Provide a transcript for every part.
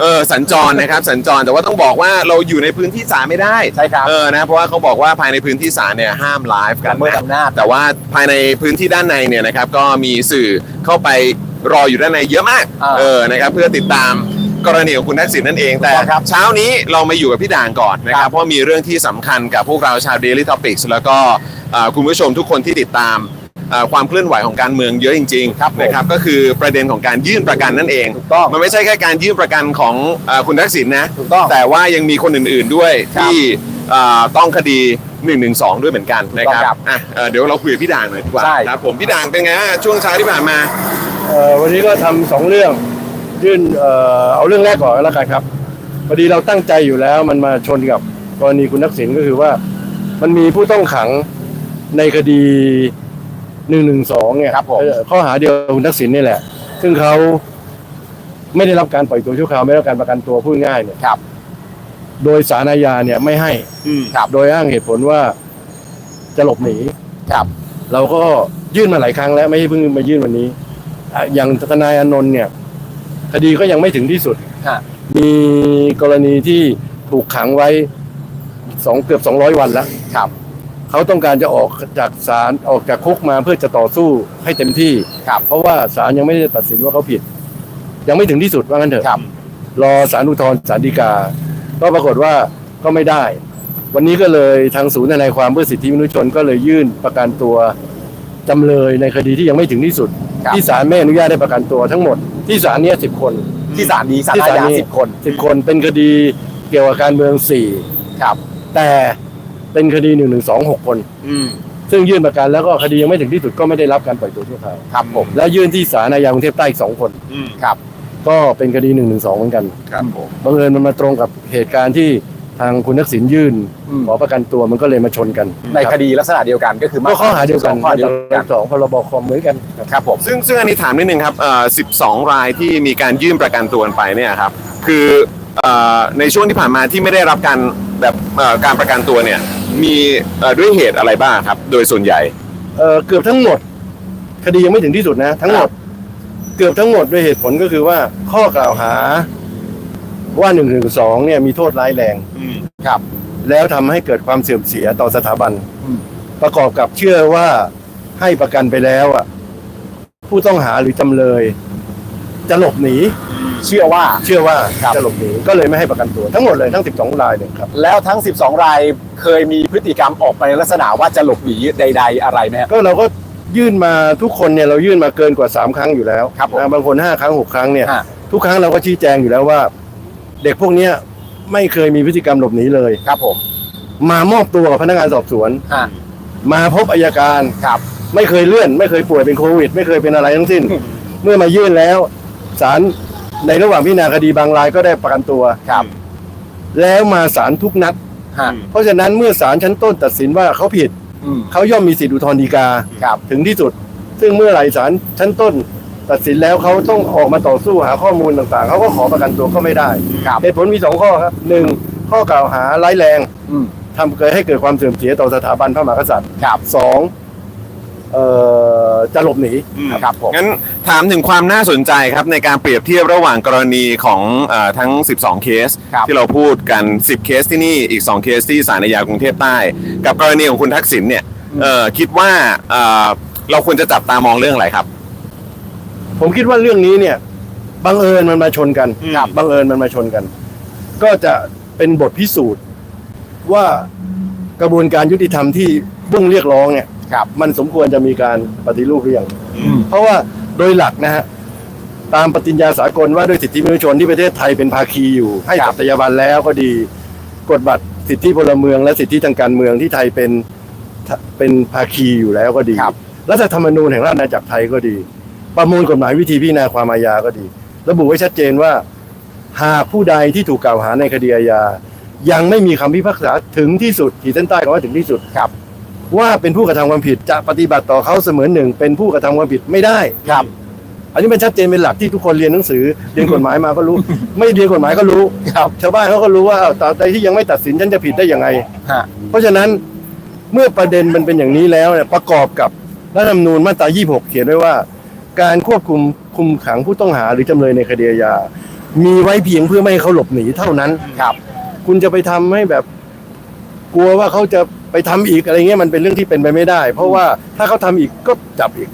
เออสัญจรนะครับสัญจรแต่ว่าต้องบอกว่าเราอยู่ในพื้นที่ศาลไม่ได้ใช่ครับเออนะเพราะว่าเขาบอกว่าภายในพื้นที่ศาลเนี่ยห้ามไลฟ์กันละเมิดนะอำนาจ แต่ว่าภายในพื้นที่ด้านในเนี่ยนะครับก็มีสื่อเข้าไปรออยู่ด้านในเยอะมากอ่าเออนะครับเพื่อติดตามกรณีของคุณทักษิณนั่นเองแต่ถูกต้องครับเช้านี้เรามาอยู่กับพี่ด่างก่อนนะคครัรับบ เพราะมีเรื่องที่สำคัญกับพวกเราชาว Daily Topics แล้วก็เอ่อคุณผู้ชมทุกคนที่ติดตามเอ่อ ความเคลื่อนไหวของการเมืองเยอะจริงครับผมๆนะครับก็คือประเด็นของการยื่นประกันนั่นเองถูกต้องมันไม่ใช่แค่การยื่นประกันของเออคุณทักษิณนะถูกต้องแต่ว่ายังมีคนอื่นๆด้วยครับที่เอ่อต้องคดี1นึด้วยเหมือนกันนะคถูกต้องครัรับบอะเอ่อเดี๋ยวเราคุยกับพี่ด่างหน่อยดีกว่าใช่ ครับผมพี่ด่างเป็นไงฮะช่วงเช้าที่ผ่านมา เอ่อวันนี้ก็ทำสองเรื่องยื่นเอ่อเอาเรื่องแรกก่อนแล้วกันครับพอดีเราตั้งใจอยู่แล้วมันมาชนกับกรณีคุณทักษิณก็คือว่า มันมีผู้ต้องขังในคดี หนึ่งหนึ่งสองเนี่ยครับผม เอ่อข้อหาเดียวกับคุณทักษิณนี่แหละ ซึ่งเขาไม่ได้รับการปล่อยตัวชั่วคราวไม่ได้รับการประกันตัวพูดง่ายเนี่ยครับ โดยสารอาญาเนี่ยไม่ให้ครับ โดยอ้างเหตุผลว่าจะหลบหนีครับ เราก็ยื่นมาหลายครั้งแล้วไม่ใช่เพิ่งมายื่นวันนี้อะอย่างทนายอานนท์เนี่ย คดีก็ยังไม่ถึงที่สุด ฮะมีกรณีที่ถูกขังไว้สองเกือบสองร้อยวันแล้ว ครับ เขาต้องการจะออกจากศาลออกจากคุกมาเพื่อจะต่อสู้ให้เต็มที่ ครับ เพราะว่าศาลยังไม่ได้ตัดสินว่าเขาผิด ยังไม่ถึงที่สุดว่างั้นเถอะครับ รอศาลอุทธรณ์ศาลฎีกา ก็ปรากฏว่าก็ไม่ได้ วันนี้ก็เลยทางศูนย์ทนายความเพื่อสิทธิมนุษยชนก็เลยยื่นประกันตัวจำเลยในคดีที่ยังไม่ถึงที่สุด ครับ ที่ศาลไม่อนุญาตให้ประกันตัวทั้งหมด ที่ศาลเนี่ยสิบคน ที่ศาลนี้ศาลที่อาศาลญานี้ สิบคน สิบคนเป็นคดีเกี่ยวกับการเมืองสี่ครับ แต่ เป็นคดีหนึ่งหนึ่งสองหกคน อืมซึ่งยื่นประกันแล้วก็คดียังไม่ถึงที่สุดก็ไม่ได้รับการปล่อยตัวชั่วคราวครับผมและยื่นที่ศาลอาญากรุงเทพใต้อีกสองคนครับก็เป็นคดีหนึ่งหนึ่งสองเหมือนกันครับผม บังเอิญมันมาตรงกับเหตุการณ์ที่ทางคุณทักษิณยื่นอืม ขอประกันตัวมันก็เลยมาชนกันในคดีลักษณะเดียวกันก็คือก็ข้อหาเดียวกันข้อหาเดียวกันสองพรบคอมเหมือนกัน ครับผม ซึ่งซึ่งอันนี้ถามนิดนึงครับเอ่อ12 รายที่มีการยื่นประกันตัวไปเนี่ยครับ คือเอ่อในช่วงที่ผ่านมาที่ไม่ได้รับการแบบเอ่อการประกันตัวเนี่ย มีเอ่อด้วยเหตุอะไรบ้างครับ โดยส่วนใหญ่ เอ่อเกือบทั้งหมด คดียังไม่ถึงที่สุดนะ ทั้งหมด เกือบทั้งหมดด้วยเหตุผลก็คือว่าข้อกล่าวหาว่าหนึ่งหนึ่งสองเนี่ยมีโทษร้ายแรง ครับ แล้วทำให้เกิดความเสื่อมเสียต่อสถาบัน อืม ประกอบกับเชื่อว่าให้ประกันไปแล้วอะผู้ต้องหาหรือจำเลย จะหลบหนี เชื่อว่าเชื่อว่าครับจะหลบหนีก็เลยไม่ให้ประกันตัวทั้งหมดเลยทั้ง 12 รายเลยครับ แล้วทั้ง 12 รายเคยมีพฤติกรรมออกไปในลักษณะว่าจะหลบหนีใด ๆ อะไรไหมฮะ ก็เราก็ยื่นมาทุกคนเนี่ยเรายื่นมาเกินกว่า 3 ครั้งอยู่แล้วครับผมนะบางคน 5 ครั้ง 6 ครั้งเนี่ยฮะทุกครั้งเราก็ชี้แจงอยู่แล้วว่า เด็กพวกเนี้ยไม่เคยมีพฤติกรรมหลบหนีเลย ครับผมมามอบตัวกับพนักงานสอบสวน ฮะมาพบอายการ ครับ ไม่เคยเลื่อน ไม่เคยป่วยเป็นโควิด ไม่เคยเป็นอะไรทั้งสิ้น เมื่อมายื่นแล้ว ศาลในระหว่างพิจารณาคดีบางรายก็ได้ประกันตัว ครับ แล้วมาศาลทุกนัด ฮะเพราะฉะนั้นเมื่อศาลชั้นต้นตัดสินว่าเขาผิด อืมเขาย่อมมีสิทธิอุทธรณ์ฎีกา ครับ ถึงที่สุด ซึ่งเมื่อไหร่ศาลชั้นต้น ตัดสินแล้วเขาต้องออกมาต่อสู้หาข้อมูลต่างๆ เขาก็ขอประกันตัวก็ไม่ได้ ครับ เหตุผลมีสองข้อครับหนึ่งข้อกล่าวหาร้ายแรงอืมทำเกิดให้เกิดความเสื่อมเสียต่อสถาบันพระมหากษัตริย์ครับ สองเอ่อ จะหลบหนีครับผมงั้นถามถึงความน่าสนใจครับในการเปรียบเทียบระหว่างกรณีของเออทั้ง 12 เคสครับที่เราพูดกัน 10 เคสที่นี่อีก 2 เคสที่ศาลอาญากรุงเทพใต้ กับกรณีของคุณทักษิณเนี่ยเอ่อคิดว่าเอ่อเราควรจะจับตามองเรื่องอะไรครับ ผมคิดว่าเรื่องนี้เนี่ยบังเอิญมันมาชนกันครับบังเอิญมันมาชนกัน ก็จะเป็นบทพิสูจน์ว่ากระบวนการยุติธรรมที่บุ้งเรียกร้องเนี่ย ครับ มันสมควรจะมีการปฏิรูปหรือยังเพราะว่าโดยหลักนะฮะตามปฏิญญาสากลว่าด้วยสิทธิมนุษยชนที่ประเทศไทยเป็นภาคีอยู่ ให้ครัสับตยาบันแล้วก็ดีกฎบัตรสิทธิพลเมือง และสิทธิทางการเมืองที่ไทยเป็นเป็นภาคีอยู่แล้วก็ดีครับรัฐธรรมนูญแห่งราชอาณาจักรไทยก็ดี ประมวลกฎหมายวิธีพิจารณาความอาญาก็ดี ระบุไว้ชัดเจนว่า หากผู้ใดที่ถูกกล่าวหาในคดีอาญายังไม่มีคำพิพากษาถึงที่สุดขีดเส้นใต้คำว่าถึงที่สุดครับ ว่าเป็นผู้กระทำความผิดจะปฏิบัติต่อเขาเสมือนหนึ่ง เป็นผู้กระทำความผิดไม่ได้ครับ อันนี้เป็นชัดเจนเป็นหลักที่ทุกคนเรียนหนังสือเรียนกฎหมายมาก็รู้ ไม่เรียนกฎหมายก็รู้ครับชาวบ้านเขาก็รู้ว่าอ้าวตราบใดที่ยังไม่ตัดสินฉันจะผิดได้ยังไงฮะเพราะฉะนั้นเมื่อประเด็นมันเป็นอย่างนี้แล้วเนี่ยประกอบกับรัฐธรรมนูญมาตรา 26 เขียนไว้ว่า การควบคุมคุมขังผู้ต้องหาหรือจำเลยในคดีอาญามีไว้เพียงเพื่อไม่ให้เขาหลบหนีเท่านั้นครับ คุณจะไปทำให้แบบ กลัวว่าเขาจะไปทำอีกอะไรเงี้ยมันเป็นเรื่องที่เป็นไปไม่ได้ เพราะว่าถ้าเขาทำอีกก็จับอีก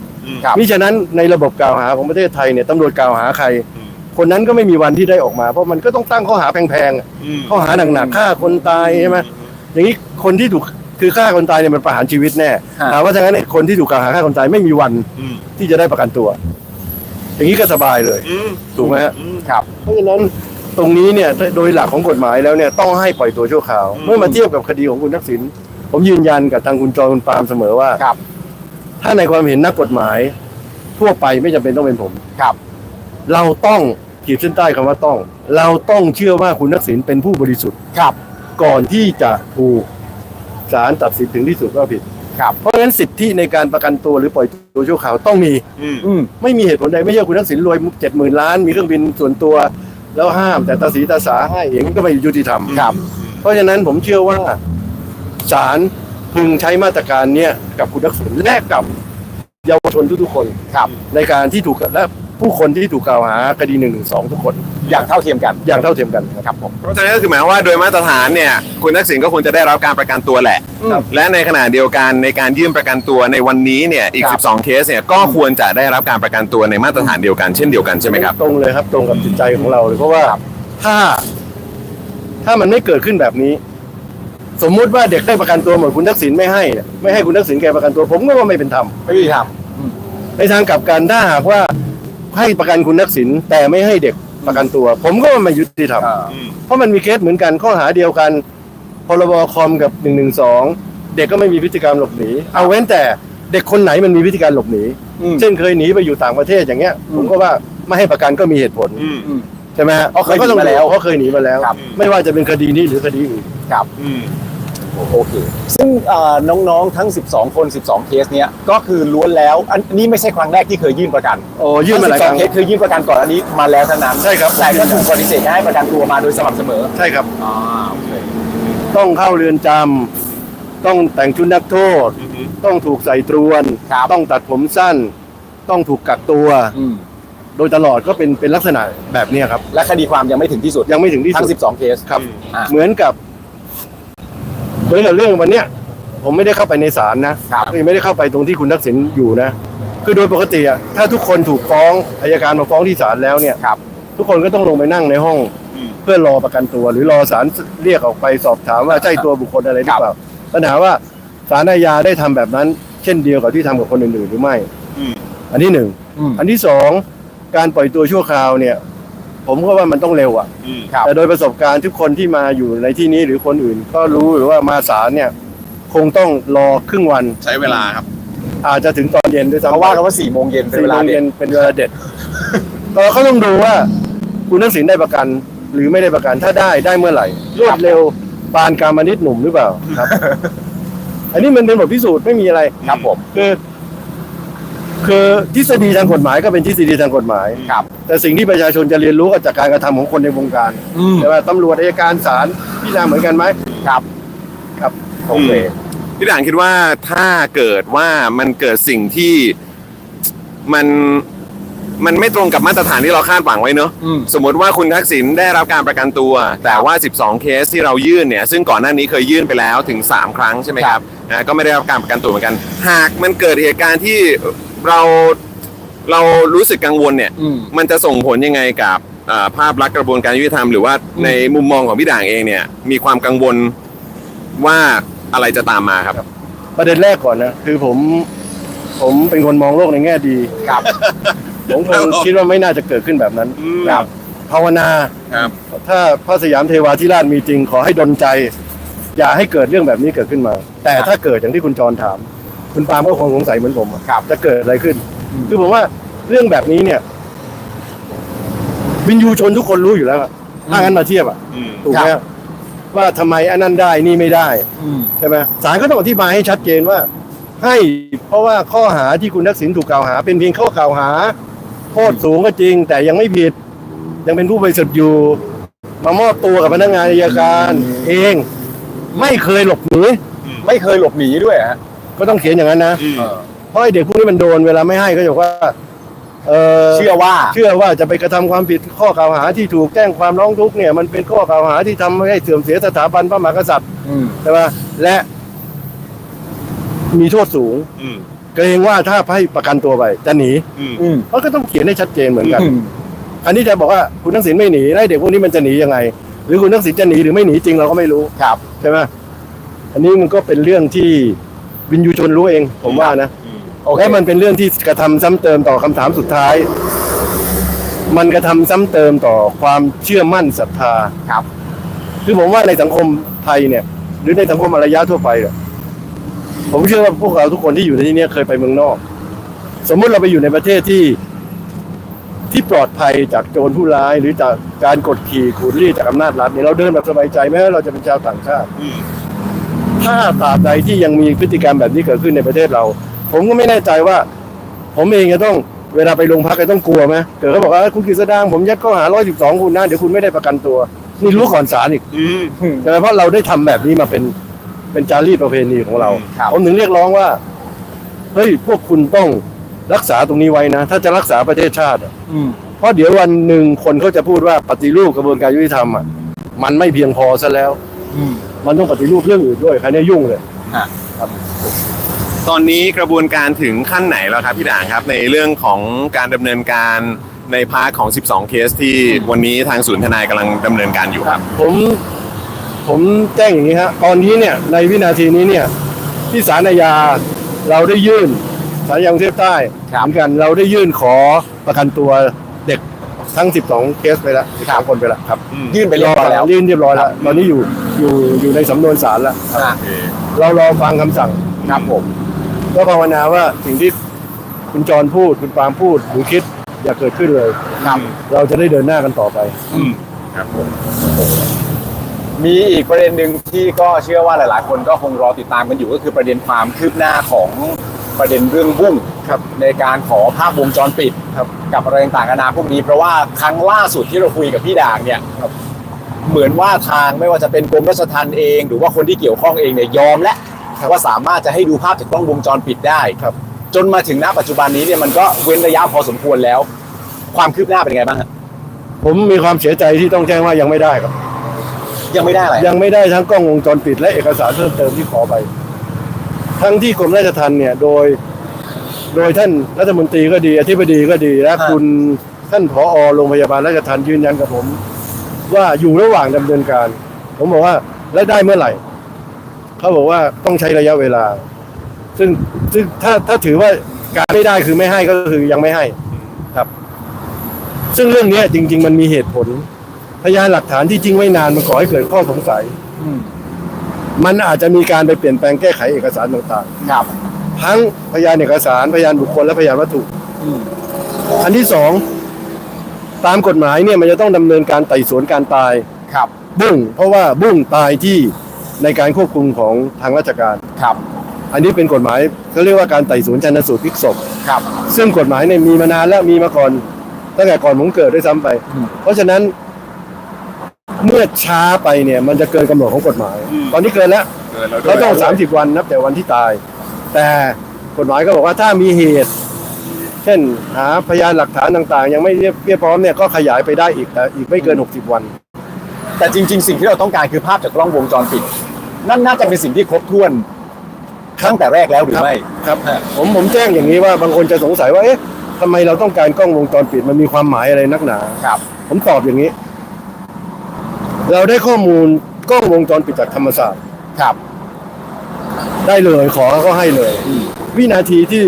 ครับมิฉะนั้นในระบบกล่าวหาของประเทศไทยเนี่ยตำรวจกล่าวหาใคร คนนั้นก็ไม่มีวันที่ได้ออกมา เพราะมันก็ต้องตั้งข้อหาแพงๆอะข้อหาหนักๆฆ่าคนตายใช่ไหมอย่างนี้คนที่ถูกคือฆ่าคนตายเนี่ยมันประหารชีวิตแน่ฮะถามว่าถ้างั้นไอ้คนที่ถูกกล่าวหาฆ่าคนตายไม่มีวันที่จะได้ประกันตัว อย่างนี้ก็สบายเลยถูกไหมฮะครับเพราะฉะนั้น ตรงนี้เนี่ยโดยหลักของกฎหมายแล้วเนี่ยต้องให้ปล่อยตัวชั่วคราว เมื่อมาเทียบกับคดีของคุณทักษิณผมยืนยันกับทางคุณจอคุณปาล์มเสมอว่าครับ ถ้าในความเห็นนักกฎหมาย ทั่วไปไม่จำเป็นต้องเป็นผมครับ เราต้องขีดเส้นใต้คำว่าต้อง เราต้องเชื่อว่าคุณทักษิณเป็นผู้บริสุทธิ์ครับ ก่อนที่จะถูกศาลตัดสินถึงที่สุดว่าผิดครับเพราะฉะนั้นสิทธิในการประกันตัวหรือปล่อยตัวชั่วคราวต้องมี อืมไม่มีเหตุผลใดไม่ใช่คุณทักษิณรวยเจ็ดหมื่นล้าน มีเครื่องบินส่วนตัว แล้วห้ามแต่ตาสีตาสาให้อย่างนี้ก็ไม่ยุติธรรมครับ เพราะฉะนั้นผมเชื่อว่าศาลพึงใช้มาตรการเนี้ยกับคุณทักษิณแลกกับเยาวชนทุกๆคนครับในการที่ถูกและผู้คนที่ถูกกล่าวหาคดีหนึ่งหนึ่งสองทุกคน อย่างเท่าเทียมกันอย่างเท่าเทียมกันครับ ครับผมเพราะฉะนั้นก็คือหมายความว่าโดยมาตรฐานเนี่ยคุณทักษิณก็ควรจะได้รับการประกันตัวแหละ ครับ และในขณะเดียวกันในการยื่นประกันตัวในวันนี้เนี่ยอีก ครับ 12 เคสเนี่ยก็ควรจะได้รับการประกันตัวในมาตรฐานเดียวกันเช่นเดียวกันใช่ไหมครับ ตรงเลยครับ ตรงกับจิตใจของเราเลยเพราะว่าถ้า ถ้ามันไม่เกิดขึ้นแบบนี้ สมมุติว่าเด็กได้ประกันตัวหมดคุณทักษิณไม่ให้เนี่ยไม่ให้คุณทักษิณแกประกันตัว ผมก็ว่าไม่เป็นธรรมไม่ยุติธรรมในทางกลับกันถ้าหากว่าให้ประกันคุณทักษิณแต่ไม่ให้เด็ก ประกันตัว ผมก็ว่าไม่ยุติธรรมอ่าเพราะมันมีเคสเหมือนกันข้อหาเดียวกัน พรบคอมกับหนึ่งหนึ่งสองเด็กก็ไม่มีพฤติกรรมหลบหนี เอาเว้นแต่เด็กคนไหนมันมีพฤติการหลบหนีอืมเช่นเคยหนีไปอยู่ต่างประเทศอย่างเงี้ย ผมก็ว่าไม่ให้ประกันก็มีเหตุผลอืมใช่ไหมฮะเพราะเคยหนีก็ต้องมาแล้วดูเพราะเคยหนีมาแล้วครับไม่ว่าจะเป็นคดีนี้หรือคดีอื่น ครับ โอเค ซึ่งเอ่อน้องๆ ทั้ง 12 คน 12 เคสเนี้ยก็คือล้วนแล้ว อันนี้ไม่ใช่ครั้งแรกที่เคยยื่นประกันโอ้ยื่นมาหลายครั้งทั้12เคสเคยยื่นประกันก่อนอันนี้มาแล้วทั้งนั้นใช่ครับแต่ก็ถูกปฏิเสธให้ประกันตัวมาโดยสม่ำเสมอใช่ครับอ่าโอเคต้องเข้าเรือนจำต้องแต่งชุดนักโทษ ต้องถูกใส่ตรวนครับต้องตัดผมสั้น ต้องถูกกักตัวอืมโดยตลอดก็เป็นเป็นลักษณะแบบเนี้ยครับ และคดีความยังไม่ถึงที่สุดยังไม่ถึงที่ทั้สุงด12 เคสครับอ่าเหมือนกับ เหมือนกับเรื่องวันเนี้ยผมไม่ได้เข้าไปในศาลนะครับ ไม่ได้เข้าไปตรงที่คุณทักษิณอยู่นะ คือโดยปกติอะถ้าทุกคนถูกฟ้องอายการมาฟ้องที่ศาลแล้วเนี่ยครับทุกคนก็ต้องลงไปนั่งในห้อง เพื่อรอประกันตัว หรือรอศาลเรียกออกไปสอบถามว่าใช่ตัวบุคคลอะไรหรือเปล่าปัญหาว่าศาลอาญาได้ทำแบบนั้น เช่นเดียวกับที่ทำกับคนอื่นๆหรือไม่อันที่หนึ่งอืมอันที่สองการปล่อยตัวชั่วคราวเนี่ย ผมก็ว่ามันต้องเร็วอะครับ แต่โดยประสบการณ์ทุกคนที่มาอยู่ในที่นี้หรือคนอื่น ก็รู้หรือว่ามาศาลเนี่ย คงต้องรอครึ่งวัน ใช้เวลาครับ อาจจะถึงตอนเย็นด้วยซ้ำเขาว่ากันว่า4โมงเย็นเป็นสี่เวโมลางเด็เย็ดนเป็นเวลาเด็ด แต่เขาต้องดูว่า คุณทักษิณได้ประกัน หรือไม่ได้ประกันถ้าได้ได้เมื่อไหร่รวดเร็วปานการมานิดหนุ่มหรือเปล่าครับ อันนี้มันเป็นบทพิสูจน์ไม่มีอะไร ครับผม คือ คือทฤษฎีทางกฎหมายก็เป็นทฤษฎีทางกฎหมาย ครับ แต่สิ่งที่ประชาชนจะเรียนรู้ก็จากการกระทำของคนในวงการอืม ใช่ไหมตำรวจอัยการศาลพิจารณาเหมือนกันไหมครับ ครับโอเค พี่ด่างคิดว่าถ้าเกิดว่ามันเกิดสิ่งที่มันมันไม่ตรงกับมาตรฐานที่เราคาดหวังไว้เนอะอืม สมมติว่าคุณทักษิณได้รับการประกันตัว แต่ว่า 12 เคสที่เรายื่นเนี่ย ซึ่งก่อนหน้านี้เคยยื่นไปแล้วถึง 3 ครั้งใช่ไหมครับนะก็ไม่ได้รับการประกันตัวเหมือนกัน หากมันเกิดเหตุการณ์ที่ เราเรารู้สึกกังวลเนี่ย อืม มันจะส่งผลยังไงกับเอ่อภาพลักษณ์กระบวนการยุติธรรมหรือว่าในมุมมองของพี่ด่างเองเนี่ย มีความกังวลว่าอะไรจะตามมาครับ ประเด็นแรกก่อนนะ คือผม ผมเป็นคนมองโลกในแง่ดี ครับ ผมคครังบคิดว่าไม่น่าจะเกิดขึ้นแบบนั้นอืมครับ ภาวนา ครับถ้าพระสยามเทวาธิราชมีจริงขอให้ดลใจ อย่าให้เกิดเรื่องแบบนี้เกิดขึ้นมา แต่ถ้าเกิดอย่างที่คุณจรถาม คุณปาล์มก็คงสงสัยเหมือนผมอะครับ จะเกิดอะไรขึ้น คือผมว่าเรื่องแบบนี้เนี่ยวินยูชนทุกคนรู้อยู่แล้วอะถ้างั้นมาเทียบอะอืมถูกไหมครับ ว่าทำไมอันนั้นได้นี่ไม่ได้ อืม ใช่ไหมศาลก็ต้องอธิบายให้ชัดเจนว่า ให้เพราะว่าข้อหาที่คุณทักษิณถูกกล่าวหา เป็นเพียงข้อกล่าวหาโทษสูงก็จริง แต่ยังไม่ผิด ยังเป็นผู้บริสุทธิ์อยู่ มามอบตัวกับพนักงานอัยการ เอง ไม่เคยหลบหนีไม่เคยหลบหนีด้วยฮะ ก็ต้องเขียนอย่างนั้นนะอืมเออเพราะไอ้เด็กพวกนี้มันโดนเวลาไม่ให้ก็จะบอกว่า เอ่อเชื่อว่า เชื่อว่าจะไปกระทำความผิดข้อกล่าวหาที่ถูกแจ้งความร้องทุกข์เนี่ยมันเป็นข้อกล่าวหาที่ทำให้เสื่อมเสียสถาบันพระมหากษัตริย์อืม ใช่ไหมและ มีโทษสูง อืมเกรงว่าถ้าให้ประกันตัวไปจะหนีอืมอืมเขาก็ต้องเขียนให้ชัดเจนเหมือนกันอืมอันนี้จะบอกว่าคุณทักษิณไม่หนีแล้วไอ้เด็กพวกนี้มันจะหนียังไง หรือคุณทักษิณจะหนีหรือไม่หนีจริงเราก็ไม่รู้ครับ ใช่ไหมอันนี้มันก็เป็นเรื่องที่ วินยูชนรู้เอง ผมว่านะโอเคและมันเป็นเรื่องที่กระทำซ้ำเติมต่อคำถามสุดท้าย มันกระทำซ้ำเติมต่อความเชื่อมั่นศรัทธาครับ คือผมว่าในสังคมไทยเนี่ย หรือในสังคมอารยะทั่วไปเนี่ยผมเชื่อว่าพวกเราทุกคนที่อยู่ในที่เนี้ยเคยไปเมืองนอก สมมุติเราไปอยู่ในประเทศที่ที่ปลอดภัยจากโจรผู้ร้ายหรือจากการกดขี่ขูดรีดจากอำนาจรัฐเนี่ยเราเดินแบบสบายใจแม้ว่าเราจะเป็นชาวต่างชาติอืม ถ้าตราบใดที่ยังมีพฤติกรรมแบบนี้เกิดขึ้นในประเทศเรา ผมก็ไม่แน่ใจว่า ผมเองจะต้องเวลาไปโรงพักจะต้องกลัวไหมเกิดเขาบอกว่าคุณกฤษดางผมยัดข้อหาร้อยสิบสองคุณนะเดี๋ยวคุณไม่ได้ประกันตัว นี่รู้ก่อนศาลอีกอืม ใช่ไหมเพราะเราได้ทำแบบนี้มาเป็นเป็นจารีตประเพณีของเรา ครับ ผมถึงเรียกร้องว่าเฮ้ยพวกคุณต้องรักษาตรงนี้ไว้นะ ถ้าจะรักษาประเทศชาติอะอืม เพราะเดี๋ยววันหนึ่งคนเขาจะพูดว่าปฏิรูปกระบวนการยุติธรรมอะมันไม่เพียงพอซะแล้ว อืม มันต้องปฏิรูปเรื่องอื่นด้วยใครเนี่ยยุ่งเลยตอนนี้กระบวนการถึงขั้นไหนแล้วครับพี่ด่างครับ ในเรื่องของการดำเนินการในพาร์ทของ 12 เคสที่วันนี้ทางศูนย์ทนายกำลังดำเนินการอยู่ครับ ผมผมแจ้งอย่างนี้ฮะตอนนี้เนี่ยในวินาทีนี้เนี่ย ที่ศาลอาญาเราได้ยื่นศาลอาญากรุงเทพใต้ครับ เหมือนกันเราได้ยื่นขอประกันตัวเด็ก ทั้ง 12 เคสไปแล้ว13คนไปแล้วครับยื่นไปเรียบร้อยแล้ว ยื่นเรียบร้อยแล้วตอนนี้อยู่อยู่อยู่ในสำนวนศาลแล้วอะเรารอฟังคำสั่งครับผม ก็ภาวนาว่าสิ่งที่คุณจรพูดคุณปาล์มพูดหรือคิดอย่าเกิดขึ้นเลย ครับเราจะได้เดินหน้ากันต่อไป อืมครับผม มีอีกประเด็นหนึ่งที่ก็เชื่อว่าหลาย ๆ คนก็คงรอติดตามกันอยู่ก็คือประเด็นความคืบหน้าของ ประเด็นเรื่องบุ้งครับในการขอภาพวงจรปิดครับกับอะไรต่างๆนานาพวกนี้เพราะว่าครั้งล่าสุดที่เราคุยกับพี่ด่างเนี่ยเหมือนว่าทางไม่ว่าจะเป็นกรมราชทัณฑ์เอง หรือว่าคนที่เกี่ยวข้องเองเนี่ยยอมและว่าสามารถจะให้ดูภาพจากกล้องวงจรปิดได้ครับ จนมาถึงณปัจจุบันนี้เนี่ยมันก็เว้นระยะพอสมควรแล้ว ความคืบหน้าเป็นไงบ้างฮะผมมีความเสียใจที่ต้องแจ้งว่ายังไม่ได้ครับ ยังไม่ได้อะไรยังไม่ได้ทั้งกล้องวงจรปิดและเอกสารเพิ่มเติมที่ขอไป ทั้งที่กรมราชทัณฑ์เนี่ยโดย โดยท่านรัฐมนตรีก็ดีอธิบดีก็ดีและคุณท่านผอโรงพยาบาลราชทัณฑ์ยืนยันกับผม ว่าอยู่ระหว่างดำเนินการ ผมบอกว่าแล้วได้เมื่อไหร่ เขาบอกว่าต้องใช้ระยะเวลา ซึ่งซึ่งถ้าถ้าถือว่าการไม่ได้คือไม่ให้ก็คือยังไม่ให้ครับ ซึ่งเรื่องเนี้ยจริง ๆ มันมีเหตุผลพยานหลักฐานที่จริงไว้นานมันก่อให้เกิดข้อสงสัยอื มมันอาจจะมีการไปเปลี่ยนแปลงแก้ไขเอกสารต่างครับๆ ทั้งพยานเอกสารพยานบุคคลและพยานวัตถุ อืมอันที่สองตามกฎหมายเนี่ยมันจะต้องดำเนินการไต่สวนการตายครับบุ้งเพราะว่าบุ้งตายที่ในการควบคุมของทางราชการ ครับอันนี้เป็นกฎหมายเขาเรียกว่าการไต่สวนชันสูตรพลิกศพ ครับ ซึ่งกฎหมายเนี่ยมีมานานแล้วมีมาก่อนตั้งแต่ก่อนผมเกิดด้วยซ้ำไป อืม เพราะฉะนั้น เมื่อช้าไปเนี่ยมันจะเกินกำหนดของกฎหมายตอนนี้เกินแล้วเกินแล้วด้วเขายต้องสามสิบวันนับแต่วันที่ตาย แต่กฎหมายก็บอกว่าถ้ามีเหตุ เช่นหาพยานหลักฐานต่าง ๆ ยังไม่เรียบเรียบพร้อมเนี่ยก็ขยายไปได้อีกแต่อีกไม่เกิน 60 วัน แต่จริง ๆ สิ่งที่เราต้องการคือภาพจากกล้องวงจรปิด นั่นน่าจะเป็นสิ่งที่ครบถ้วนตั้งแต่แรกแล้วหรือไม่ ครับฮะ ผมผมแจ้งอย่างนี้ว่าบางคนจะสงสัยว่าเอ๊ะทำไมเราต้องการกล้องวงจรปิดมันมีความหมายอะไรนักหนา ครับ ผมตอบอย่างนี้ เราได้ข้อมูลกล้องวงจรปิดจากธรรมศาสตร์ ครับ ได้เลยขอก็ให้เลยวินาทีที่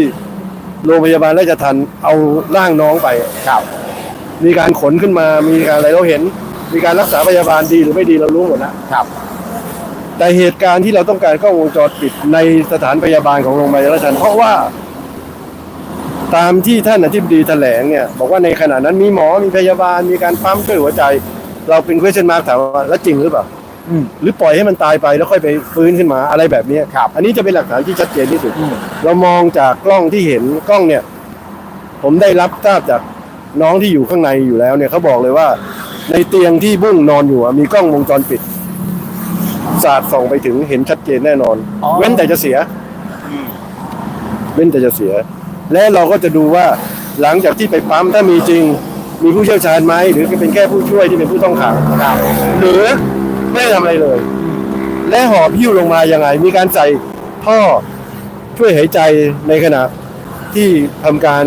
โรงพยาบาลราชทันเอาร่างน้องไป ครับ มีการขนขึ้นมา มีการอะไรเราเห็น มีการรักษาพยาบาลดีหรือไม่ดีเรารู้หมดแล้ว ครับ แต่เหตุการณ์ที่เราต้องการกล้องวงจรปิดในสถานพยาบาลของโรงพยาบาลราชทันเพราะว่า ตามที่ท่านอธิบดีแถลงเนี่ย บอกว่าในขณะนั้นมีหมอมีพยาบาลมีการปั๊มช่วยหัวใจ เราเป็น question mark ถามว่าแล้วจริงหรือเปล่า อืม หรือปล่อยให้มันตายไปแล้วค่อยไปฟื้นขึ้นมาอะไรแบบนี้ครับอันนี้จะเป็นหลักฐานที่ชัดเจนที่สุด อืม เรามองจากกล้องที่เห็นกล้องเนี่ย ผมได้รับทราบจากน้องที่อยู่ข้างในอยู่แล้วเนี่ยเขาบอกเลยว่า ในเตียงที่บุ้งนอนอยู่อะมีกล้องวงจรปิดสาดส่องไปถึงเห็นชัดเจนแน่นอน อ๋อ เว้นแต่จะเสียอืมเว้นแต่จะเสีย และเราก็จะดูว่าหลังจากที่ไปปั๊มถ้ามีจริง มีผู้เชี่ยวชาญไหมหรือเป็นแค่ผู้ช่วยที่เป็นผู้ต้องขังครับหรือไม่ได้ทำอะไรเลย และหอบหิ้วลงมายังไง มีการใส่ท่อช่วยหายใจในขณะที่ทำการ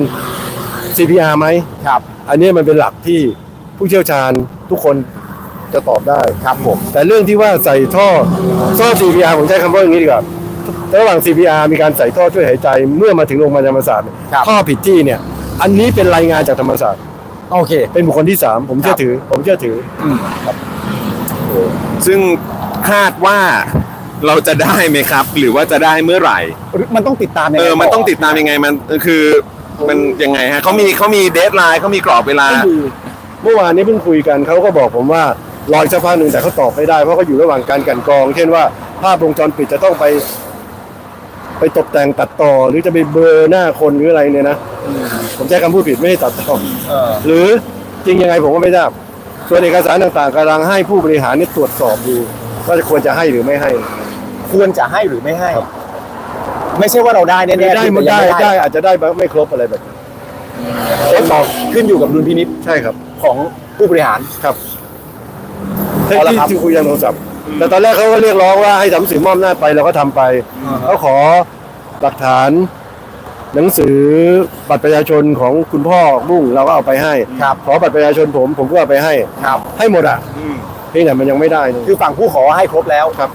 CPR ไหมครับ อันนี้มันเป็นหลักที่ผู้เชี่ยวชาญทุกคนจะตอบได้ครับผม แต่เรื่องที่ว่าใส่ท่อท่อ CPR ผมใช้คำว่าอย่างนี้ดีกว่าระหว่าง CPR มีการใส่ท่อช่วยหายใจเมื่อมาถึงโรงพยาบาลธรรมศาสตร์เนี่ยครับท่อผิดที่เนี่ย อันนี้เป็นรายงานจากธรรมศาสตร์ โอเค เป็นบุคคลที่สามผมเชื่อถือ ผมเชื่อถือซึ่งคาดว่าเราจะได้ไหมครับ หรือว่าจะได้เมื่อไหร่ มันต้องติดตามยังเอไงอ มันต้องติดตามยังไงมันคือมันยังไงฮะเขามีเขามีเดทไลน์เขามีกรอบเวลา ไม่มีเมื่อวานนี้เพิ่งคุยกันเขาก็บอกผมว่ารออีกสักพักหนึ่งแต่เขาตอบไม่ได้เพราะเขาอยู่ระหว่างการกลันกรอง เช่นว่าภาพวงจรปิดจะต้องไป ไปตกแต่งตัดต่อหรือจะไปเบลอหน้าคนหรืออะไรเนี่ยนะผมใช้คำพูดผิดไม่ได้ตัดต่อเออ หรือจริงยังไงผมก็ไม่ทราบส่วนเอกสารต่างๆกำลังให้ผู้บริหารเนี่ยตรวจสอบดูว่าจะควรจะให้หรือไม่ให้ ควรจะให้หรือไม่ให้ ไม่ใช่ว่าเราได้แน่ๆได้มันแต่ได้ยังได้อาจจะได้ไม่ครบอะไรแบบนี้ทดสอบขึ้นอยู่กับดุลพินิจใช่ครับ ของผู้บริหาร ครับเอาละที่ครับที่คุยกันโทรศัพท์ แต่ตอนแรกเขาก็เรียกร้องว่าให้ทำสื่อมอบหน้าจไปเราก็ทำไปอ่าฮะเขาขอหลักฐาน หนังสือบัตรประชาชนของคุณพ่อบุ้งเราก็เอาไปให้ ครับขอบัตรประชาชนผมผมก็เอาไปให้ ครับ ให้หมดอะเพียงแต่มันยังไม่ได้เลยคือฝั่งผู้ขอให้ครบแล้วครับ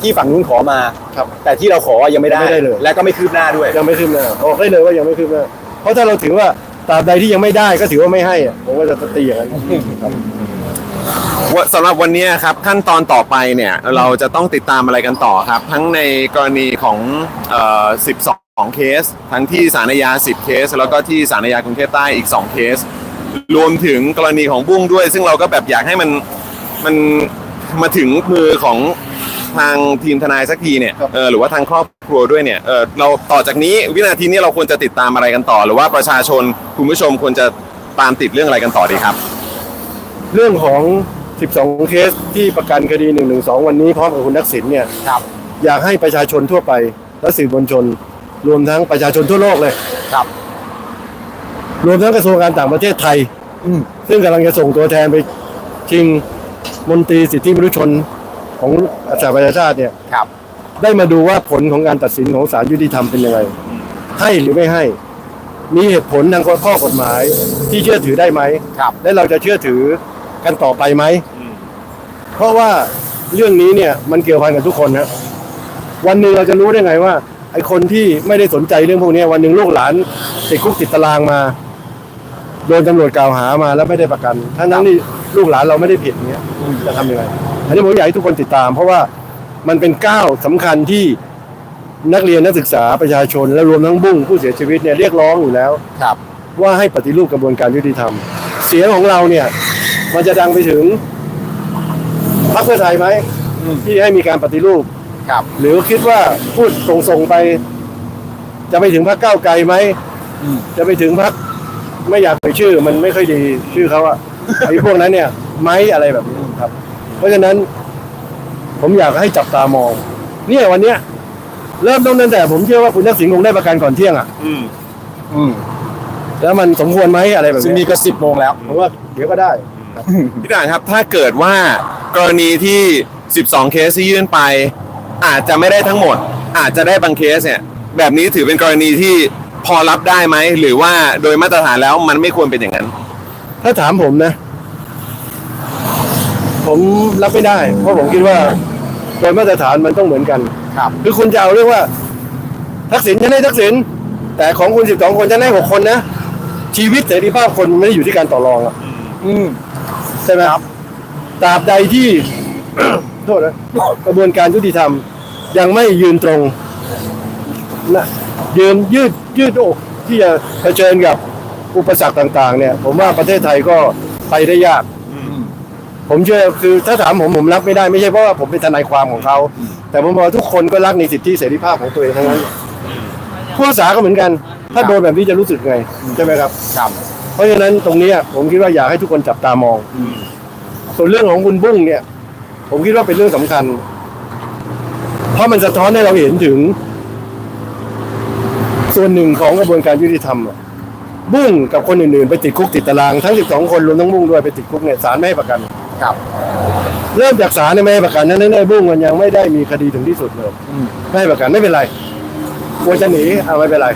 ที่ฝั่งนู้นขอมาครับแต่ที่เราขอยังไม่ได้ยังไม่ได้เลย และก็ไม่คืบหน้าด้วย ยังไม่ขึ้นหน้าบอกได้เลยว่ายังไม่ขึ้นหน้าเพราะถ้าเราถือว่าตราบใดที่ยังไม่ได้ก็ถือว่าไม่ให้อะผมก็จะตีอย่างนั้นครับว่า สำหรับวันนี้ครับขั้นตอนต่อไปเนี่ยเราจะต้องติดตามอะไรกันต่อครับ ทั้งในกรณีของเอ่อ12 เคส ทั้งที่สารยา 10 เคส แล้วก็ที่สารยากรุงเทพใต้อีก 2 เคส รวมถึงกรณีของบุ้งด้วย ซึ่งเราก็แบบอยากให้มันมันมาถึงมือของทางทีมทนายสักทีเนี่ยครับเออหรือว่าทางครอบครัวด้วยเนี่ยเออเราต่อจากนี้วินาทีนี้เราควรจะติดตามอะไรกันต่อ หรือว่าประชาชนคุณผู้ชมควรจะตามติดเรื่องอะไรกันต่อดีครับ เรื่องของ 12 เคสที่ประกันคดี 112 วันนี้พร้อมกับคุณทักษิณเนี่ยครับอยากให้ประชาชนทั่วไป และสื่อมวลชน รวมทั้งประชาชนทั่วโลกเลย ครับ รวมทั้งกระทรวงการต่างประเทศไทย อืมซึ่งกำลังจะส่งตัวแทนไปชิงมนตรีสิทธิมนุษยชนของสหประชาชาติเนี่ย ครับ ได้มาดูว่าผลของการตัดสินของศาลยุติธรรมเป็นยังไง ให้หรือไม่ให้ มีเหตุผลทางข้อกฎหมายที่เชื่อถือได้ไหม ครับ และเราจะเชื่อถือ กันต่อไปไหม เพราะว่าเรื่องนี้เนี่ยมันเกี่ยวพันกับทุกคนนะวันหนึ่งเราจะรู้ได้ไงว่า ไอ้คนที่ไม่ได้สนใจเรื่องพวกนี้วันหนึ่งลูกหลานติดคุกติดตารางมาโดนตำรวจกล่าวหามาแล้วไม่ได้ประกัน ทั้งนั้นที่ลูกหลานเราไม่ได้ผิดเนี้ยจะทำยังไงอันนี้ผมอยากให้ทุกคนติดตาม เพราะว่ามันเป็นก้าวสำคัญที่นักเรียนนักศึกษาประชาชน และรวมทั้งบุ้งผู้เสียชีวิตเนี่ยเรียกร้องอยู่แล้วครับ ว่าให้ปฏิรูปกระบวนการยุติธรรม เสียงของเราเนี่ย มันจะดังไปถึงพรรคเพื่อไทยไหมอืมที่ให้มีการปฏิรูป ครับ หรือคิดว่าพูดส่งๆไป จะไปถึงพรรคก้าวไกลไหมอืม จะไปถึงพรรคไม่อยากไปชื่อ มันไม่ค่อยดีชื่อเขาอะ ไอ้พวกนั้นเนี่ยไหมอะไรแบบนี้ครับ เพราะฉะนั้น ผมอยากให้จับตามอง เนี่ยวันเนี้ยเริ่มต้นตั้งแต่ผมเชื่อว่าคุณทักษิณคงได้ประกันก่อนเที่ยงอะอืมอืมแล้วมันสมควรไหมอะไรแบบซึ่งนี้นี่ก็สิบโมงแล้วผมว่าเดี๋ยวก็ได้ พี่ด่างครับ ถ้าเกิดว่ากรณีที่ 12 เคสที่ยื่นไป อาจจะไม่ได้ทั้งหมด อาจจะได้บางเคสเนี่ย แบบนี้ถือเป็นกรณีที่พอรับได้ไหม หรือว่าโดยมาตรฐานแล้วมันไม่ควรเป็นอย่างนั้น ถ้าถามผมนะ ผมรับไม่ได้ เพราะผมคิดว่าโดยมาตรฐานมันต้องเหมือนกันครับ คือคุณจะเอาเรื่องว่า ทักษิณจะได้ทักษิณแต่ของคุณสิบสองคนจะได้หกคนนะชีวิตเสรีภาพคนมันไม่ได้อยู่ที่การต่อรองอะอืม ใช่ไหมครับตราบใดที่ โทษนะกระบวนการยุติธรรม ยังไม่ยืนตรงนะยืนยืดยืดอกที่จะเผชิญกับอุปสรรคต่าง ๆ เนี่ย ผมว่าประเทศไทยก็ไปได้ยาก ผมเชื่อคือถ้าถามผมผมรับไม่ได้ไม่ใช่เพราะว่าผมเป็นทนายความของเขา แต่ผมบอกว่าทุกคนก็รักในสิทธิเสรีภาพของตัวเองทั้งนั้นผู้รักษาก็เหมือนกัน ถ้าโดนแบบนี้จะรู้สึกไงใช่ไหมครับครับ เพราะฉะนั้นตรงเนี้ยผมคิดว่าอยากให้ทุกคนจับตามอง ส่วนเรื่องของคุณบุ้งเนี่ย ผมคิดว่าเป็นเรื่องสำคัญ เพราะมันสะท้อนให้เราเห็นถึง ส่วนหนึ่งของกระบวนการยุติธรรมอะบุ้งกับคนอื่นๆ ไปติดคุกติดตารางทั้ง 12 คนรวมทั้งบุ้งด้วยไปติดคุกเนี่ยศาลไม่ให้ประกันครับ เริ่มจากศาลเนี่ยไม่ให้ประกันนั้นในบุ้งมันยังไม่ได้มีคดีถึงที่สุดเลยอืมไม่ให้ประกันไม่เป็นไรกลัวจะหนีเอาไม่เป็นไร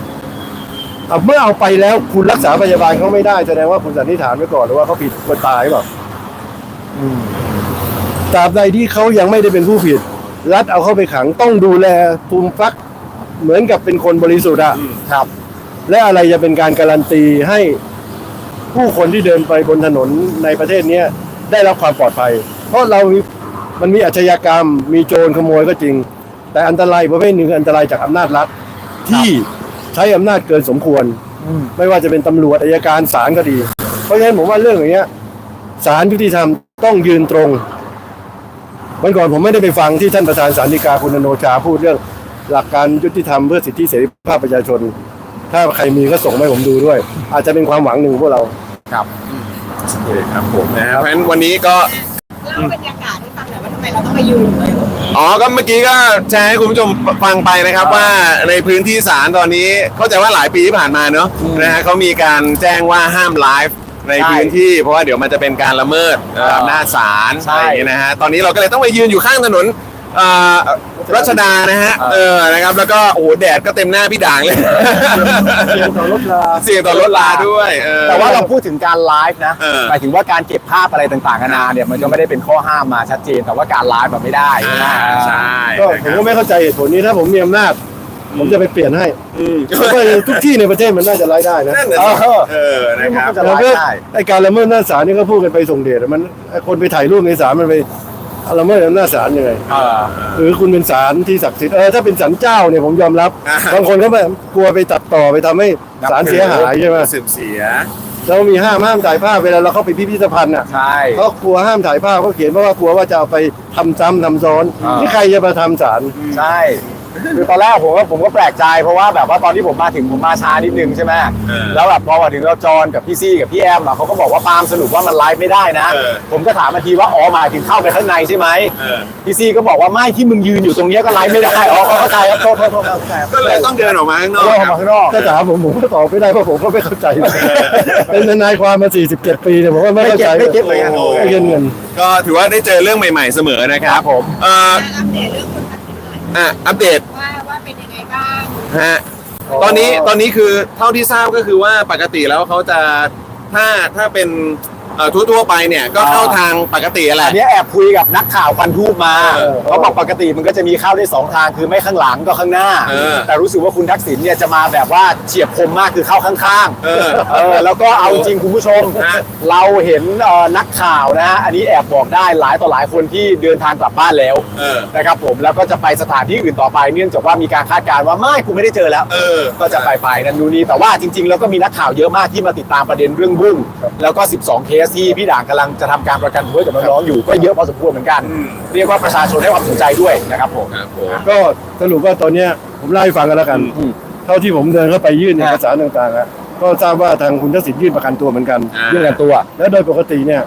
เอาเมื่อเอาไปแล้วคุณรักษาพยาบาลเขาไม่ได้แสดงว่าคุณสันนิษฐานไว้ก่อนหรือว่าเขาผิดกฎหมายหรือเปล่าตราบใดที่เขายังไม่ได้เป็นผู้ผิด รัฐเอาเข้าไปขังต้องดูแลภูมิฟัก เหมือนกับเป็นคนบริสุทธิ์อะครับ และอะไรจะเป็นการการันตีให้ผู้คนที่เดินไปบนถนนในประเทศเนี้ยได้รับความปลอดภัย เพราะเรามีมันมีอาชญากรรม มีโจรขโมยก็จริง แต่อันตรายประเภทหนึ่งคืออันตรายจากอำนาจรัฐที่ ใช้อำนาจเกินสมควรอืมไม่ว่าจะเป็นตำรวจอายการศาลก็ดี เพราะฉะนั้นผมว่าเรื่องอย่างเงี้ยศาลยุติธรรมต้องยืนตรงวันก่อนผมไม่ได้ไปฟังที่ท่านประธานศาลฎีกาคุณอโนชาพูดเรื่อง หลักการยุติธรรมเพื่อสิทธิเสรีภาพประชาชน ถ้าใครมีก็ส่งมาให้ผมดูด้วย อาจจะเป็นความหวังหนึ่งของพวกเราครับโอเคครับผมนะฮะเพราะฉะนั้นวันนี้ก็ เล่าบรรยากาศ เราต้องมายืนเลยอ๋อก็เมื่อกี้ก็แชร์ให้คุณผู้ชมฟังไปนะครับว่าในพื้นที่ศาลตอนนี้เข้าใจว่าหลายปีที่ผ่านมาเนอะนะฮะเขามีการแจ้งว่าห้ามไลฟ์ในใช่พื้นที่เพราะว่าเดี๋ยวมันจะเป็นการละเมิดเอ่ออ่าอำนาจศาลใช่อะไรอย่างเงี้ยนะฮะตอนนี้เราก็เลยต้องไปยืนอยู่ข้างถนนเอ่อ รัชดานะฮะอ่าเออนะครับแล้วก็โอ้โหแดดก็เต็มหน้าพี่ด่างเลย เสี่ยงต่อรถลาเสี่ยงต่อรถลาด้วยเออ แต่ว่าเราพูดถึงการไลฟ์นะเออหมายถึงว่าการเก็บภาพอะไรต่างๆนานาเนี่ยมันก็ไม่ได้เป็นข้อห้ามมาชัดเจนแต่ว่าการไลฟ์แบบไม่ได้อ่าใช่ไหมใช่ก็นะผคมรับก็ไม่เข้าใจเหตุผลนี้ถ้าผมมีอำนาจผมจะไปเปลี่ยนให้อืมเพราะว่าทุกที่ในประเทศมันน่าจะไล่ได้นะนั่นน่ะสิเออนะครับจะแล้วไลก็ฟ์ได้ ไอการละเมิดอำนาจศาลนี่ก็พูดกันไปส่งเดชอะมันไอ้คนไปถ่ายรูปในศาลมันไป ละเมิดอำนาจศาลยังไงเออ หรือคุณเป็นศาลที่ศักดิ์สิทธิ์เออถ้าเป็นศาลเจ้าเนี่ยผมยอมรับ อ่า บางคนก็แบบกลัวไปตัดต่อไปทำให้ศาลเสียหายใช่ไหมเสื่อมเสียเรามีห้ามห้ามถ่ายภาพเวลาเราเข้าไปพิพิธภัณฑ์อะใช่ เขากลัวห้ามถ่ายภาพเขาเขียนเพราะว่ากลัวว่าจะเอาไปทำซ้ำทำซ้อนอ่าที่ใครจะมาทำศาล ใช่ คือตอนแรกผมก็ผมก็แปลกใจเพราะว่าแบบว่าตอนที่ผมมาถึงผมมาช้านิดนึงใช่ไหมเออแล้วแบบพอมาถึงเราจอนกับพี่ซี่กับพี่แอมอะเขาก็บอกว่าปาล์มสรุปว่ามันไลฟ์ไม่ได้นะ เออ ผมก็ถามมาทีว่าอ๋อหมายถึงเข้าไปข้างในใช่ไหมเออ พี่ซี่ก็บอกว่าไม่ที่มึงยืนอยู่ตรงเนี้ยก็ไลฟ์ไม่ได้อ๋อเขาเข้าใจครับโทษโทษโทษเข้าใจครับก็เลยต้องเดินออกมาข้างนอกเดินอคอกรับ มาข้างนอก ถ้าถามผมผมก็ตอบไม่ได้เพราะผมก็ไม่เข้าใจ เป็นทนายความมา 47 ปีเนี่ยผมว่าไม่เข้าใจไม่เก็ตไม่เก็ตเลยอะไม่เก็ตเงิน ก็ถือว่าได้เจอเรื่องใหม่ ๆเสมอนะครับครับผม เอ่อ อัปเดตเรื่องคุณทักษิณหน่ อยอะอัปเดตว่าว่าเป็นยังไงบ้างฮะอ๋อตอนนี้ตอนนี้คือเท่าที่ทราบก็คือว่าปกติแล้วเขาจะถ้าถ้าเป็น เอ่อทั่วๆไปเนี่ยก็เข้าทางปกติแหอัละนเนี้ยแอบคุยกับนักข่าวควันทูบมาเออเขาบอกปกติมันก็จะมีเข้าได้สองทางคือไม่ข้างหลังก็ข้างหน้า เออแต่รู้สึกว่าคุณทักษิณเนี่ยจะมาแบบว่าเฉียบคมมากคือเข้าข้างๆเออเออแล้วก็เอาจริงคุณผู้ชม ฮะ เราเห็นเอ่อนักข่าวนะฮะอันนี้แอบบอกได้หลายต่อหลายคนที่เดินทางกลับบ้านแล้วเออ นะครับผมแล้วก็จะไปสถานที่อื่นต่อไปเนื่องจากว่ามีการคาดการณ์ว่าไม่กูไม่ได้เจอแล้ว เออ ก็จะไปไปนั่นนู่นนี่แต่ว่าจริงๆ แล้วก็มีนักข่าวเยอะมากที่มาติดตามประเด็นเรื่องบุ้งแล้วก็ 12 เคสที่พี่ด่างกำลังจะทำการประกันตัวให้กับน้องๆอยู่ก็เยอะพอสมควรเหมือนกันอืมเรียกว่าประชาชนให้ความสนใจด้วยนะครับผม ครับผม ก็สรุปว่าตอนเนี้ยผมเล่าให้ฟังกันแล้วกัน อืมเท่าที่ผมเดินเข้าไปยื่นเอฮะ กสารต่างๆอะก็ทราบว่าทางคุณทักษิณยื่นประกันตัวเหมือนกัน อ่า เรื่องกันตัว และโดยปกติเนี่ย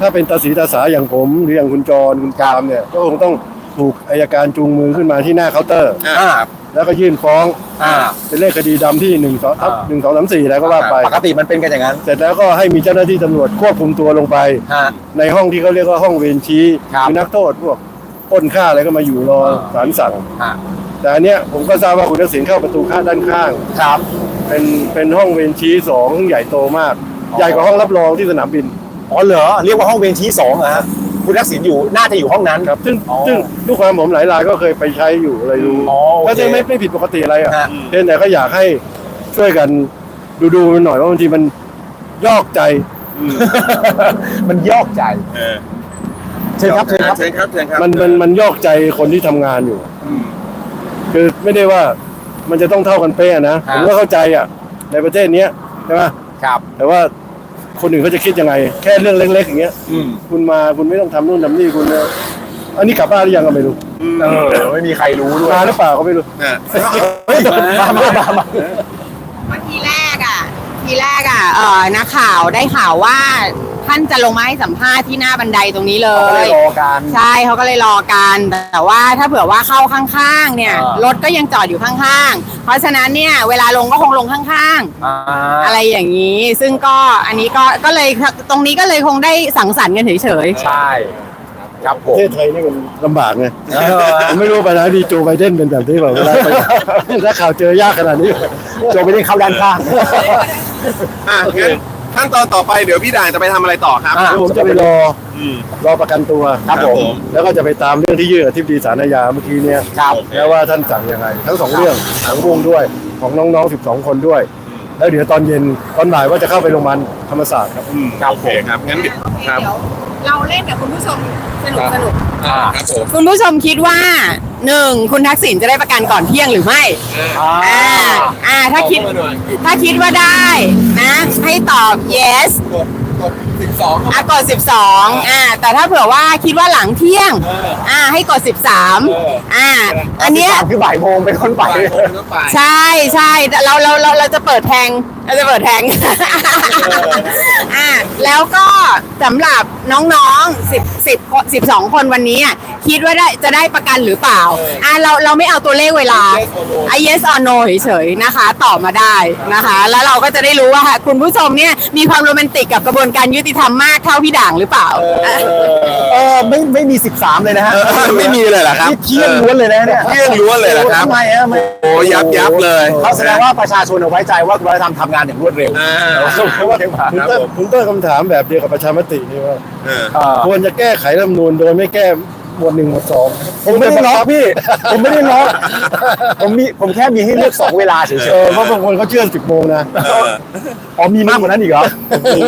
ถ้าเป็นตาสีตาสาอย่างผมหรืออย่างคุณจรคุณกามเนี่ยก็คงต้องถูกอายการจูงมือขึ้นมาที่หน้าเคาน์เตอร์ อ่าครับ แล้วก็ยื่นฟ้องอ่าเป็นเลขคดีดำที่หนึ่งสองทับอ่าหนึ่งสองสามสี่แล้วก็ว่าไป ปกติมันเป็นกันอย่างนั้น เสร็จแล้วก็ให้มีเจ้าหน้าที่ตำรวจควบคุมตัวลงไป ฮะ ในห้องที่เขาเรียกว่าห้องเวรชี้ครับมีนักโทษพวกปล้นฆ่าอะไรก็มาอยู่รออ่า ศาลสั่ง ฮะแต่อันเนี้ยผมก็ทราบว่าคุณทักษิณเข้าประตูข้างด้านข้าง ครับ เป็นเป็นห้องเวรชี้สองใหญ่โตมาก อ๋อ ใหญ่กว่าห้องรับรองที่สนามบิน อ๋อเหรอเรียกว่าห้องเวรชี้สองเหรอฮะ คุณทักษิณอยู่น่าจะอยู่ห้องนั้น ครับซึ่งอ๋อซึ่งทุกความผมหลายรายก็เคยไปใช้อยู่เลยรู้อ๋อโอเคก็จะไม่ไม่ผิดปกติอะไรอะฮะ เพียงแต่ก็อยากให้ช่วยกันดูดูมันหน่อยว่าบางทีมันยอกใจ มันยอกใจเออเชิญครับเชิญครับ เชิญครับเชิญครับมันมันมันยอกใจคนที่ทำงานอยู่ อืม คือไม่ได้ว่ามันจะต้องเท่ากันเป๊ะนะ ฮะ ผมก็เข้าใจอะในประเทศเนี้ยใช่ไหมครับ แต่ว่า คนอื่นเขาจะคิดยังไง แค่เรื่องเล็ก ๆ อย่างเงี้ยอืมคุณมาคุณไม่ต้องทำนู่นทำนี่คุณเนี่ยอันนี้กลับบ้านหรือยังก็ไม่รู้เออไม่มีใครรู้ด้วยมาหรือเปล่าก็ไม่รู้อะเฮ้ยมามามามา วันทีแรกอะ ทีแรกอะเออนักข่าวได้ข่าวว่าท่านจะลงมาให้สัมภาษณ์ที่หน้าบันไดตรงนี้เลเขาก็เลยย รอกัน ใช่เขาก็เลยรอกันแต่ว่าถ้าเผื่อว่าเข้าข้างๆ เนี่ยอ่าร ถก็ยังจอดอยู่ข้างๆ เพราะฉะนั้นเนี่ยเวลาลงก็คงลงข้างอ่าๆ อะไรอย่างนี้ ซึ่งก็อันนี้ก็ก็เลยตรงนี้ก็เลยคงได้สังสรรค์กันเฉยใช่ ครับผประมเทศไทยนี่มันลำบากไงเออผมไม่รู้ประธานาธิบดีโจไบเดนเป็นแบบนี้เปล่าเวลาไปถ้าข่าวเจอยากขนาดนี้ โจไปเล่นเข้าด้านข้าง อะงั้นขั้นตอนต่อไปเดี๋ยวพี่ด่างจะไปทำอะไรต่อครับ อะผมจะไปรออืม รอประกันตัวครับผม แล้วก็จะไปตามเรื่องที่ยื่นกับทิบดีสารยาเมื่อกี้เนี่ยครับแล้วว่าท่านสั่งยังไง ทั้งสองเรื่องของวงด้วยของน้องๆ 12 คนด้วย แล้วเดี๋ยวตอนเย็นตอนบ่ายว่าจะเข้าไปโรงพยาบาลธรรมศาสตร์ครับครับโอเคครับงั้นเดี๋ยวครับ เดี๋ยว เราเล่นกับคุณผู้ชมสนุกสนุกอ่าครับผมคุณผู้ชมคิดว่าหนึ่งคุณทักษิณจะได้ประกันก่อนเที่ยงหรือไม่อ่าอ่าอ่าถ้าคิด ถ้าคิดว่าได้นะ ให้ตอบ yes กดกดสิบสองอะกด 12อ่าแต่ถ้าเผื่อว่าคิดว่าหลังเที่ยง อ่าให้กด 13อ่าอันเนี้ย13คือบ่ายโมงเป็นคนไป ใช่ใช่แต่เราเราเราเราจะเปิดแทงเราจะเปิดแทง อ่าแล้วก็สำหรับน้องๆ10 10 12คนวันนี้อะคิดว่าได้จะได้ประกันหรือเปล่า อ่าเราเราไม่เอาตัวเลขเวลาอะ yes or no เฉยๆนะคะตอบมาได้นะคะ แล้วเราก็จะได้รู้ว่าคุณผู้ชมเนี่ยมีความโรแมนติกกับกระบวนการยุติธรรมมากเท่าพี่ด่างหรือเปล่า เออไม่ไม่มี 13 เลยนะฮะเออไม่มีเลยเหรอครับนี่เที่ยงล้วนเลยนะเนี่ยเที่ยงล้วนเลยเหรอครับทำไมฮะไม่โอ้ยับยับเลยเขาแสดงว่าประชาชนเอาไว้ใจว่าคุณวัฒนธรรมทำงานอย่างรวดเร็วอ่าเพราะว่าเร็วกว่าคุณตั้งคุณตั้งคำถามแบบเดียวกับประชามตินี่ว่า เออเอ่อควรจะแก้ไขรัฐธรรมนูญโดยไม่แก้ หมวดหนึ่งหมวดสองผมไม่ได้ล็อกพี่ ผมไม่ได้ล็อกผมมีผมแค่มีให้เลือกสองเวลาเฉยเออเพราะบางคนเขาเชื่อสิบโมงนะๆอ๋อมีมากกว่านั้นอีกเหรอ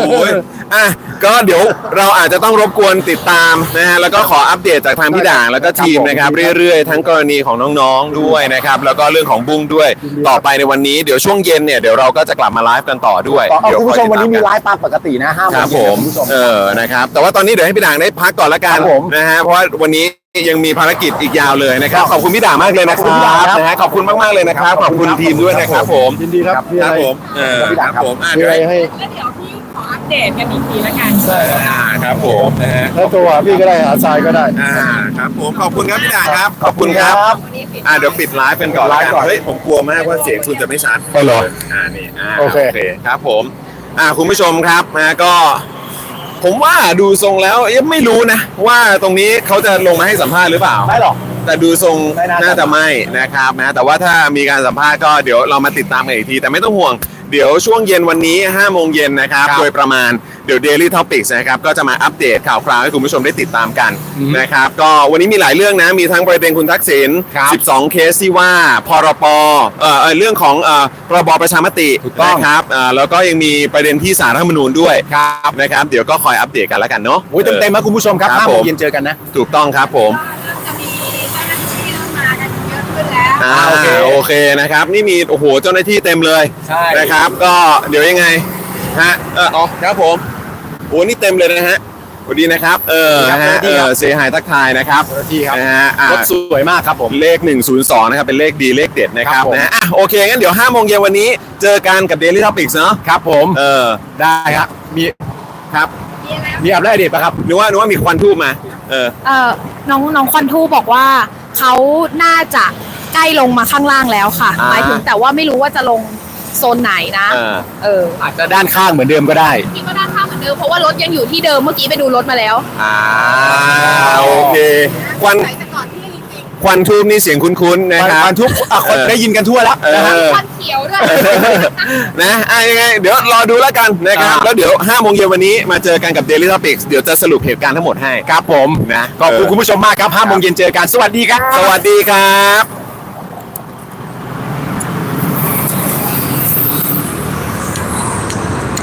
โอ้ยอะก็เดี๋ยวเราอาจจะต้องรบกวนติดตามนะฮะแล้วก็ขออัปเดตจากทางพี่ด่างแล้วก็ทีมนะครับ เรื่อยๆ ทั้งกรณีของน้องๆด้วยนะครับ แล้วก็เรื่องของบุ้งด้วยต่อไปในวันนี้เดี๋ยวช่วงเย็นเนี่ยเดี๋ยวเราก็จะกลับมาไลฟ์กันต่อด้วยเอาเดี๋ยวคุณผู้ชมควัอนยนี้มีติดไลตามกันฟ์ตามปกตินะห้าโมคงรับเย็ผนมคุณผู้ชม เออนะครับแต่ว่าตอนนี้เดี๋ยวให้พี่ด่างได้พักก่อนละกันครับผม นะฮะเพราะว่าวันนี้ยังมีภารกิจอีกยาวเลยนะครับ ขอบคุณพี่ด่างมากเลยนะคขอบคุณพี่รัด่างบครับนะฮะขอบคุณมากๆเลยนะครับ ขอบคุณทีมด้วยนะครับ ผมยินดีครับมีคอะรับไรผมเออครับผมอะมีเดี๋ยวอะไรให้ให้แล้วเดี๋ยวพี่ขออัปเดตกันอีกทีละกัน อ่าครับผมนะฮะถ้าตัวหาพี่ก็ได้หาทรายก็ได้ อ่าครับผมขอบคุณครับพี่ด่างครับ ขอบคุณครับวันนี้ปิดอ่าเดี๋ยวปิดไลฟ์กันก่อนไลฟ์ก่อนเฮ้ยผมกลัวมากว่าเสียงคุณจะไม่ชัด อ๋อเหรออ่านี่อ่าโอเค ครับผม อ่าคุณผู้ชมครับนะก็ ผมว่าดูทรงแล้วยังไม่รู้นะ ว่าตรงนี้เขาจะลงมาให้สัมภาษณ์หรือเปล่า ไม่หรอก แต่ดูทรงไม่น่าจะ น่าจะไม่นะครับนะแต่ว่าถ้ามีการสัมภาษณ์ก็เดี๋ยวเรามาติดตามกันอีกที แต่ไม่ต้องห่วง เดี๋ยวช่วงเย็นวันนี้5โมงเย็นนะครับ ครับโดยประมาณเดี๋ยว Daily Topics นะครับก็จะมาอัปเดตข่าวคราวให้คุณผู้ชมได้ติดตามกันนะครับก็วันนี้มีหลายเรื่องนะ มีทั้งประเด็นคุณทักษิณครับ 12 เคสที่ว่าพรปเอ่อเอ่อเรื่องของเอ่อพรบประชามติถูกต้อง นะครับเอ่อแล้วก็ยังมีประเด็นที่สารรัฐธรรมนูญด้วยครับนะครับเดี๋ยวก็คอยอัปเดตกันแล้วกันเนาะ โอ้ยเต็มๆนะคุณผู้ชมครับครับห้าโมงผมเย็นเจอกันนะ ถูกต้องครับผม อ่าโอเคโอเคนะครับ นี่มีโอ้โหเจ้าหน้าที่เต็มเลยใช่ นะครับ ก็เดี๋ยวยังไงฮะเอออ๋อครับผมโอ้นี่เต็มเลยนะฮะสวัสดีนะครับ เออครับฮะสวัสดีเอครับ อเสียหายทักทายนะครับเจ้าหน้าที่ครับนะฮะอะรถสวยมากครับผม เลข 102 นะครับ เป็นเลขดีเลขเด็ดนะครับครับผม นะฮะอะโอเค งั้นเดี๋ยว5โมงเย็นวันนี้ เจอกันกับ Daily Topics เนาะครับผมเออได้ครับมีครับ มีอะไรมีอัปเดตเดตปะครับ นึกว่านึกว่ามีควันทูบมา เออ เอ่อน้องน้องควันทูบอกว่าเขาน่าจะ ใกล้ลงมาข้างล่างแล้วค่ะ อ่า หมายถึงแต่ว่าไม่รู้ว่าจะลงโซนไหนนะเออเอออาจจะด้านข้างเหมือนเดิมก็ได้ คิดว่าด้านข้างเหมือนเดิมเพราะว่ารถยังอยู่ที่เดิมเมื่อกี้ไปดูรถมาแล้วอ่าโอเค ควันใส่แต่ก่อนที่จริงควันทูบนี่เสียงคุ้นๆนะครับมันทุกอะคนเออ ได้ยินกันทั่วแล้วนะฮะเออควันเขียวด้วย นะอะยังไง เดี๋ยวรอดูแล้วกันนะครับ อ่า แล้วเดี๋ยว5โมงเย็นวันนี้มาเจอกันกับ Daily Topics เดี๋ยวจะสรุปเหตุการณ์ทั้งหมดให้ ครับผมนะขอบคุณคุณผู้ชมมากครับห้าโมงเย็นเจอกัน สวัสดีครับ สวัสดีครับ